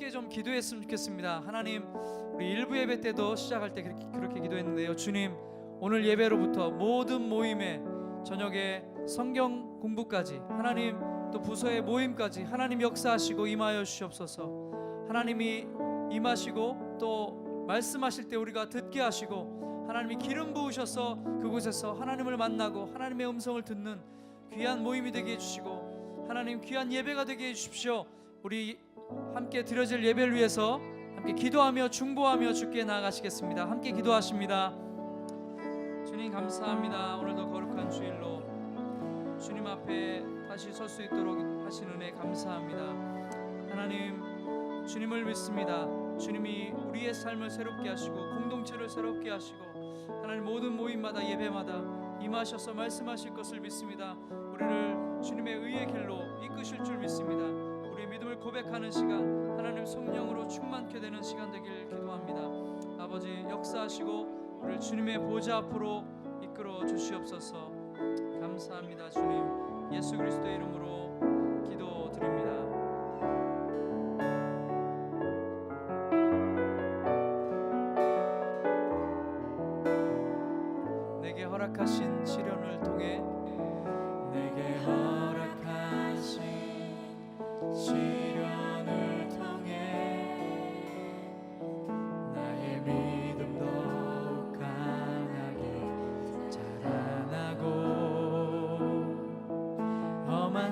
함께 좀 기도했으면 좋겠습니다. 하나님 우리 일부 예배 때도 시작할 때 그렇게, 그렇게 기도했는데요. 주님 오늘 예배로부터 모든 모임에 저녁에 성경 공부까지 하나님 또 부서의 모임까지 하나님 역사하시고 임하여 주시옵소서. 하나님이 임하시고 또 말씀하실 때 우리가 듣게 하시고 하나님이 기름 부으셔서 그곳에서 하나님을 만나고 하나님의 음성을 듣는 귀한 모임이 되게 해주시고 하나님 귀한 예배가 되게 해주십시오. 우리 함께 드려질 예배를 위해서 함께 기도하며 중보하며 주께 나아가시겠습니다. 함께 기도하십니다. 주님 감사합니다. 오늘도 거룩한 주일로 주님 앞에 다시 설 수 있도록 하신 은혜 감사합니다. 하나님 주님을 믿습니다. 주님이 우리의 삶을 새롭게 하시고 공동체를 새롭게 하시고 하나님 모든 모임마다 예배마다 임하셔서 말씀하실 것을 믿습니다. 우리를 주님의 의의 길로 이끄실 줄 믿습니다. 우리의 믿음을 고백하는 시간 하나님 성령으로 충만케 되는 시간 되길 기도합니다. 아버지 역사하시고 우리를 주님의 보좌 앞으로 이끌어 주시옵소서. 감사합니다, 주님. 예수 그리스도의 이름으로 기도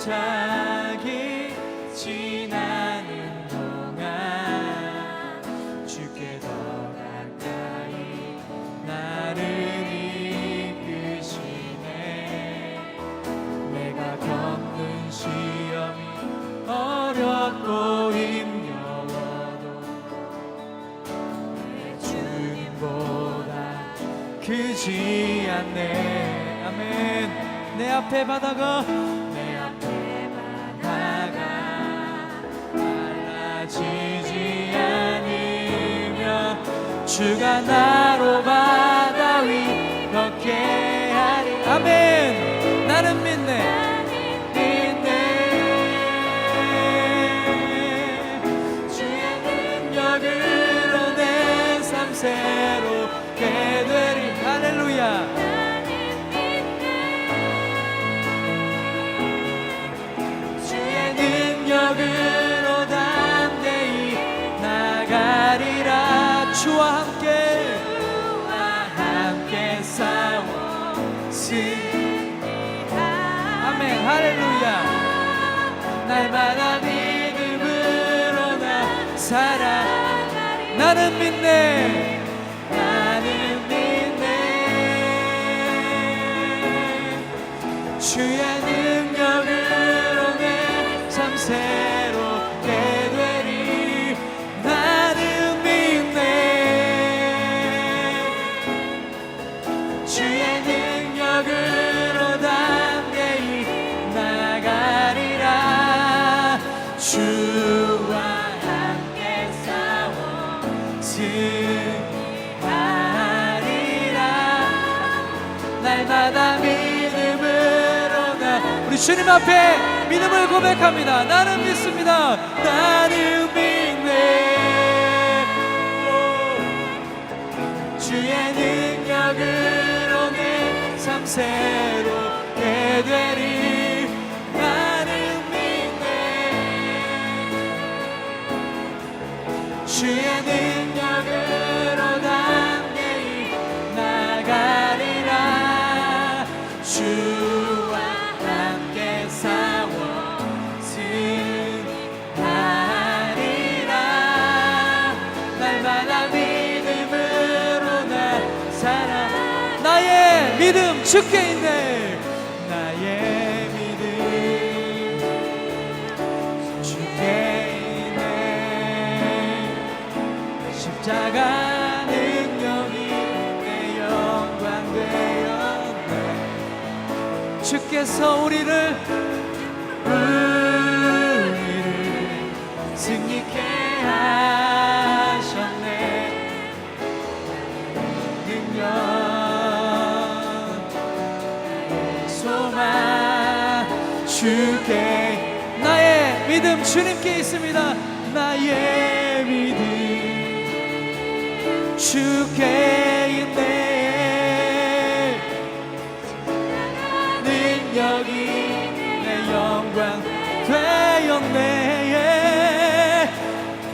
골짜기 지나는 동안 주께 더 가까이 나를 이끄시네. 내가 겪는 시험이 어렵고 힘겨워도 내 주님보다 크지 않네. 아멘. 내 앞에 바다가 주가 나 나는 믿네. 나는 믿네. 주의 능 주님 앞에 믿음을 고백합니다. 나는 믿습니다. 나는 믿네 주의 능력으로 내 삶 새롭게 되리 나는 믿네 주의 주께 있네. 나의 믿음. 주께 있네. 십자가 능력이 내 영광 되었네. 주께서 우리를 우리를 승리케 하 믿음 주님께 있습니다. 나의 믿음 주께 있네 능력이 내 영광 되었네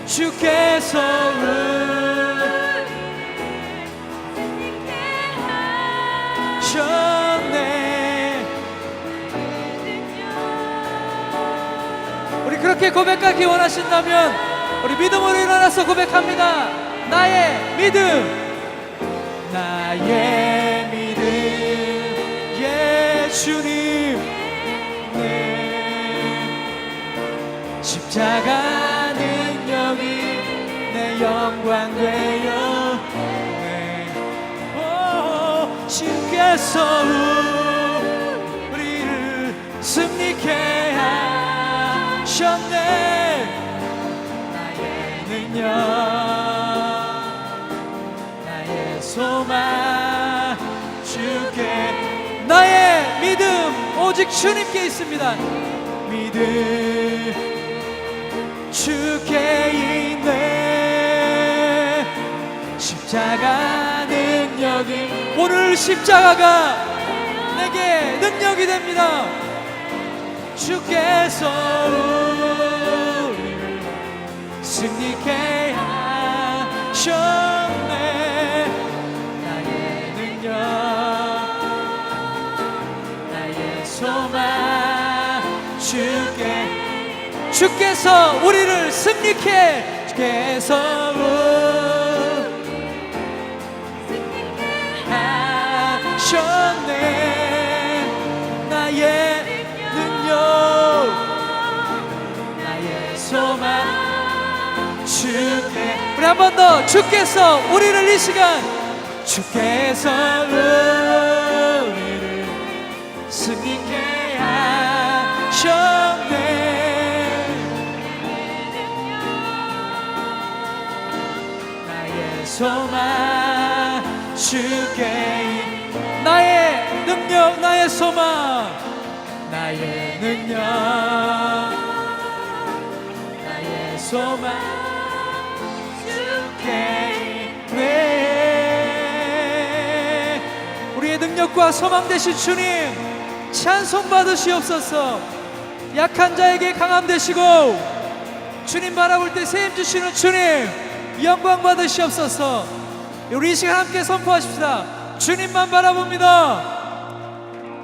주께서 우 그렇게 고백하기 원하신다면 우리 믿음으로 일어나서 고백합니다. 나의 믿음. 나의 믿음 예수님 네 십자가 능력이 내 영광 되었네 오, 주께서 우리를 승리케 하셨네 나의 능력 나의 소망 주께 나의 믿음 오직 주님께 있습니다. 믿음 주께 있네 십자가 능력이 오늘 십자가가 내게 능력이 됩니다. 주께서 우리를 승리케 하셨네. 나의 능력 나의 소망 주께 주께서 우리를 승리케 주께서 하셨 한 번 더 주께서 우리를 이 시간 주께서 우리를 승리케 하셨네. 나의 소망 주께 나의 능력 나의 소망 나의 능력 나의 소망 우리의 능력과 소망 되신 주님 찬송 받으시옵소서. 약한 자에게 강함 되시고 주님 바라볼 때 세임 주시는 주님 영광 받으시옵소서. 우리 이 시간 함께 선포하십시다. 주님만 바라봅니다.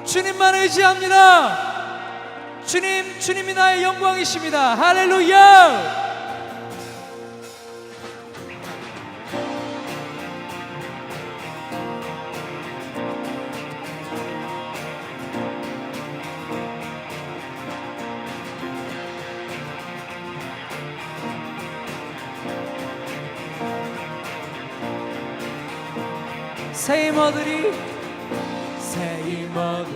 주님만 의지합니다. 주님 주님이 나의 영광이십니다. 할렐루야 새 힘어들이 새 힘으로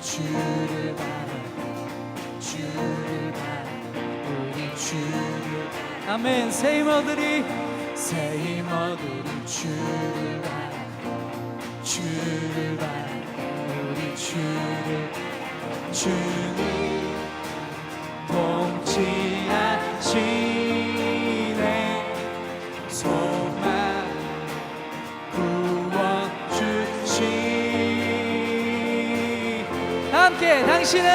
주를 바라 주를 바라 우리 주 아멘. 새 힘어들이 새 힘어들이 주를 바라 주를 바라 우리 주를 주님 통치하시 함께 당신은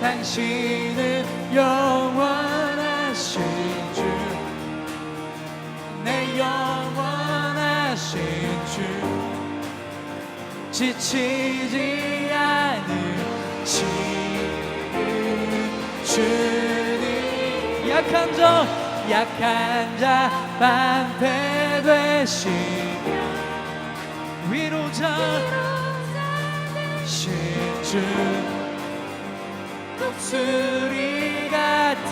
당신은 영원하신 주, 내 영원하신 주, 지치지 않으시는 주님, 약한 자 약한 자 방패 되시며 위로자. 신 주 독수리 같은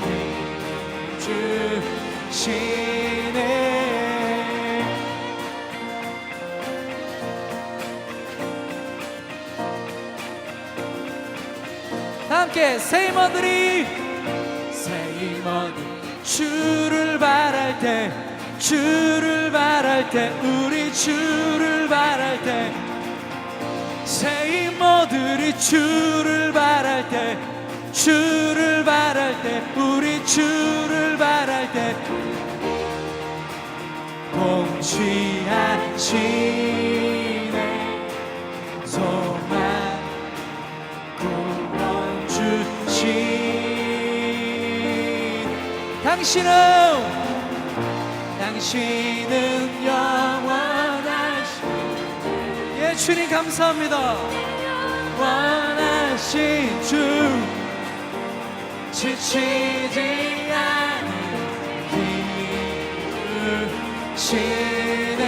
힘 주시네. 함께 새 힘어들 주를 바랄 때 주를 바랄 때 우리 주를 바랄 때새 힘 어들이 주를 바랄 때 주를 바랄 때 우리 주를 바랄 때. 공취하시네 소망 구원 주신. 당신은 당신은 영원하신 예 주님 감사합니다 원하신 주 지치지 않은 힘을 시네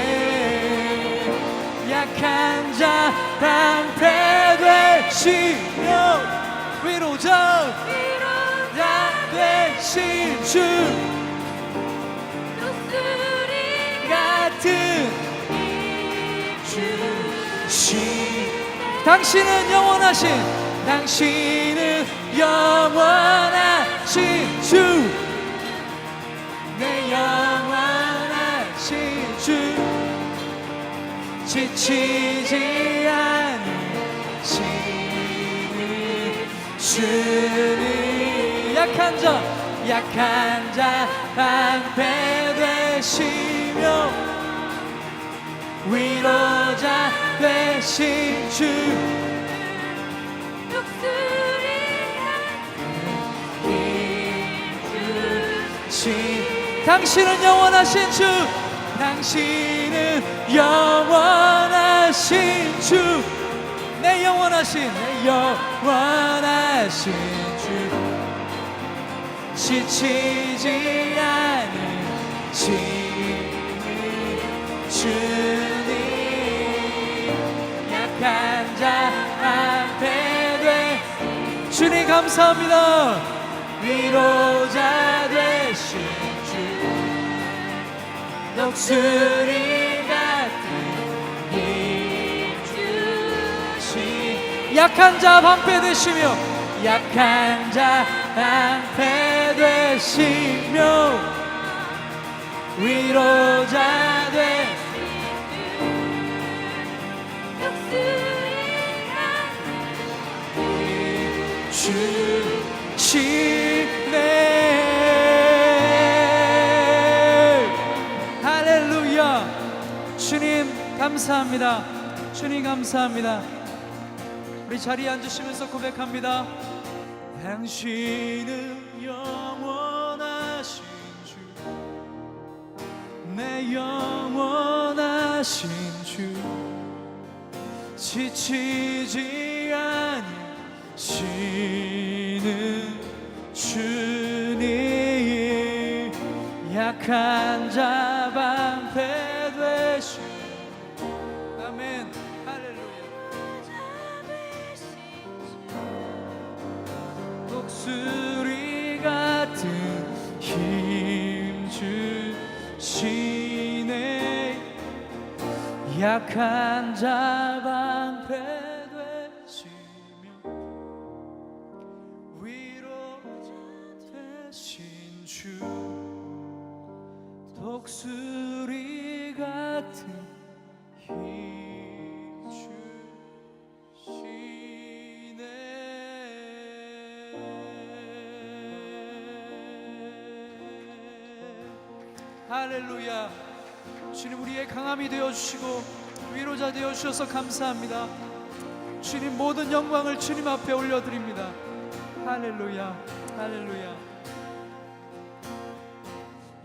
약한 자 방패 되시며 위로자. 자. 되신 주. 같은 당신은 영원하신 당신은 영원하신 주, 내 영원하신 주, 지치지 않으시는 주님, 약한 자 약한 자 방패 되시며 위로자 되신 주. 신 당신은 영원하신 주. 당신은 영원하신 주, 내 영원하신 내 영원하신 주, 지치지 않으시는 주 주님 감사합니다. 위로자 되신 주 독수리 같은 힘 주시 약한 자 방패 되시며 약한 자 방패 되시며 위로자 되주 시네 할렐루야. 주님 감사합니다. 주님 감사합니다. 우리 자리에 앉으시면서 고백합니다. 당신은 영원하신 주, 내 영원하신 주, 지치지 않 약한 자 방패 되시며 위로 되신 주 독수리 같은 힘 주시네 할렐루야. 주님 우리의 강함이 되어 주시고 위로자 되어 주셔서 감사합니다. 주님 모든 영광을 주님 앞에 올려드립니다. 할렐루야. 할렐루야.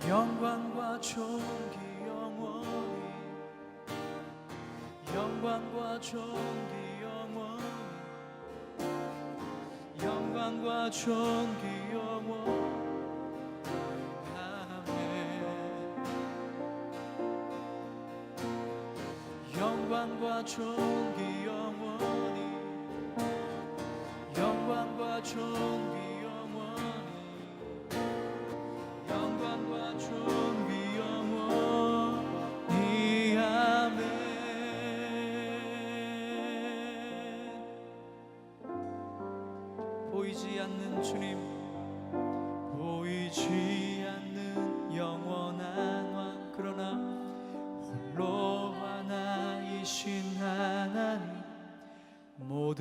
영광과 존귀 영원히 영광과 존귀 영원히 영광과 존귀 영원히 영광과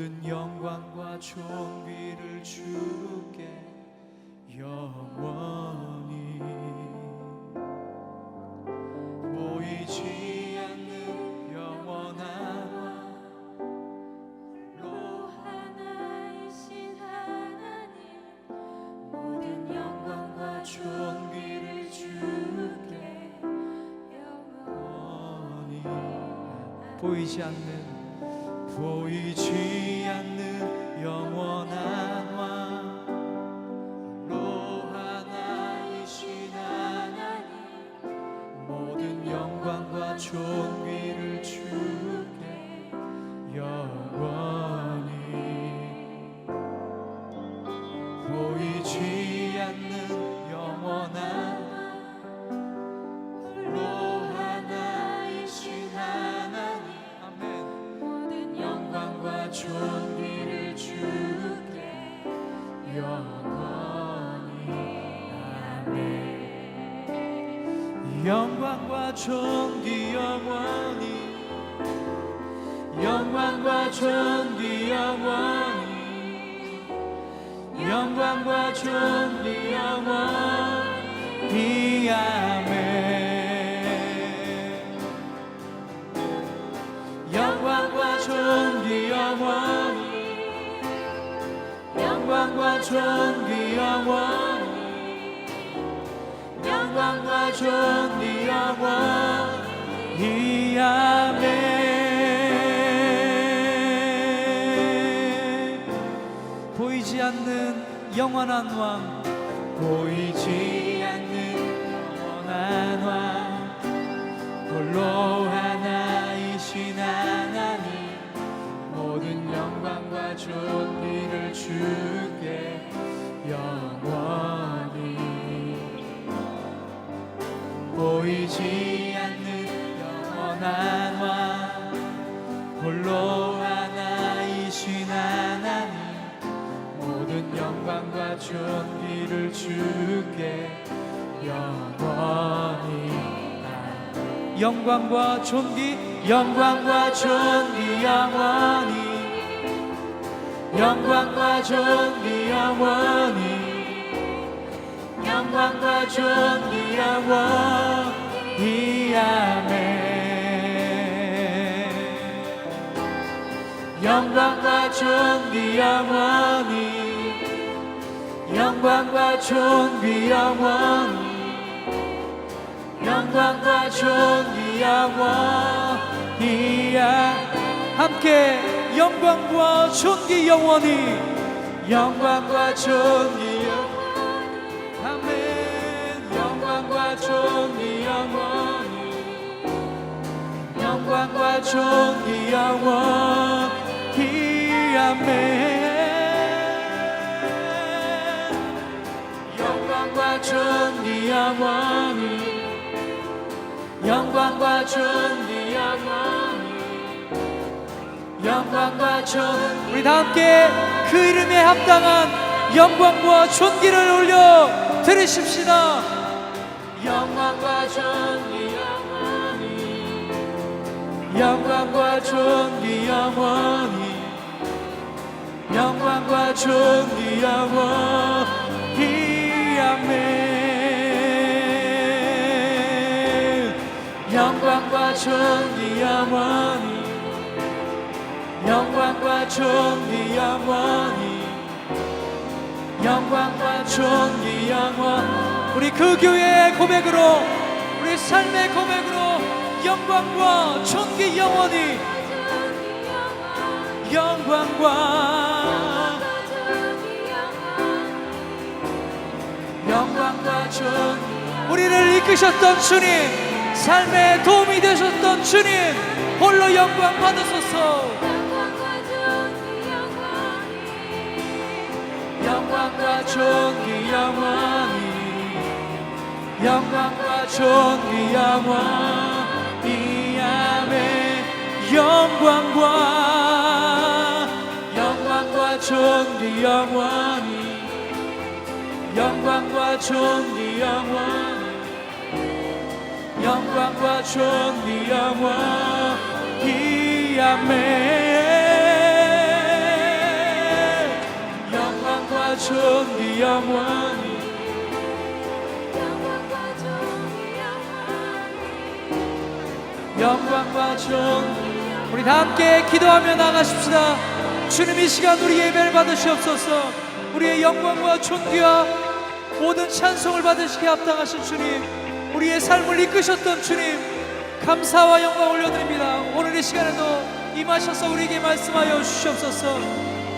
모든 영광과 존귀를 주께 영원히 보이지 않는 영원한 왕 홀로 하나이신 하나님 모든 영광과 존귀를 주께 영원히 보이지 않는 보이지 존귀 영원히 영광과 존귀 영원히 영광과 존귀 영원히 아멘 영광과 존귀 영원히 영광과 존귀 영원히 않는 영원한 왕. 보이지 않는 영원한 왕. 홀로 보이지 않는 영원한 왕. 홀로 하나이신 하나님 모든 영광과 존귀를 주께 영원히 영광과 존귀 영광과 존귀 영원히. 영광과 존귀 영원히. 영광과 존귀 영원히 아멘 영광과 존귀 영원히 영광과 존귀 영원히 영광과 존귀 영원히 함께 영광과 존귀 영원히 영광과 존귀 아멘. 영광과 존귀 영광과 존귀 영원히. 아멘. 영광과 존귀 영원히. 영광과 존귀 영원히. 영광과 존귀 우리 다 함께 그 이름에 합당한 영광과 존귀를 올려 드리십시다. 영광과 존귀 영 광과 존귀 영원히. 영광과 존귀 영원히. 아멘. 영광과 존귀 영원히. 영광과 존귀 영원히. 영광과 존귀 영원 우리 그 교회의 고백으로 우리 삶의 고백으로 영광과 존귀 영원히. 영광과 영광과 존귀 우리를 이끄셨던 주님 삶에 도움이 되셨던 주님 홀로 영광 받으소서. 영광과 존귀 영원히. 영광과 존귀 영원히 영광과 영광과 존귀 영원히 영광과 존귀 영원히 영광과 존귀 영원히. 아멘. 영광과 존귀 영원히. 영광과 존귀 우리 다 함께 기도하며 나가십시다. 주님 이 시간 우리 예배를 받으시옵소서. 우리의 영광과 존귀와 모든 찬송을 받으시게 합당하신 주님 우리의 삶을 이끄셨던 주님 감사와 영광 올려드립니다. 오늘 이 시간에도 임하셔서 우리에게 말씀하여 주시옵소서.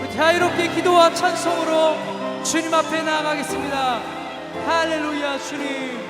우리 자유롭게 기도와 찬송으로 주님 앞에 나아가겠습니다. 할렐루야 주님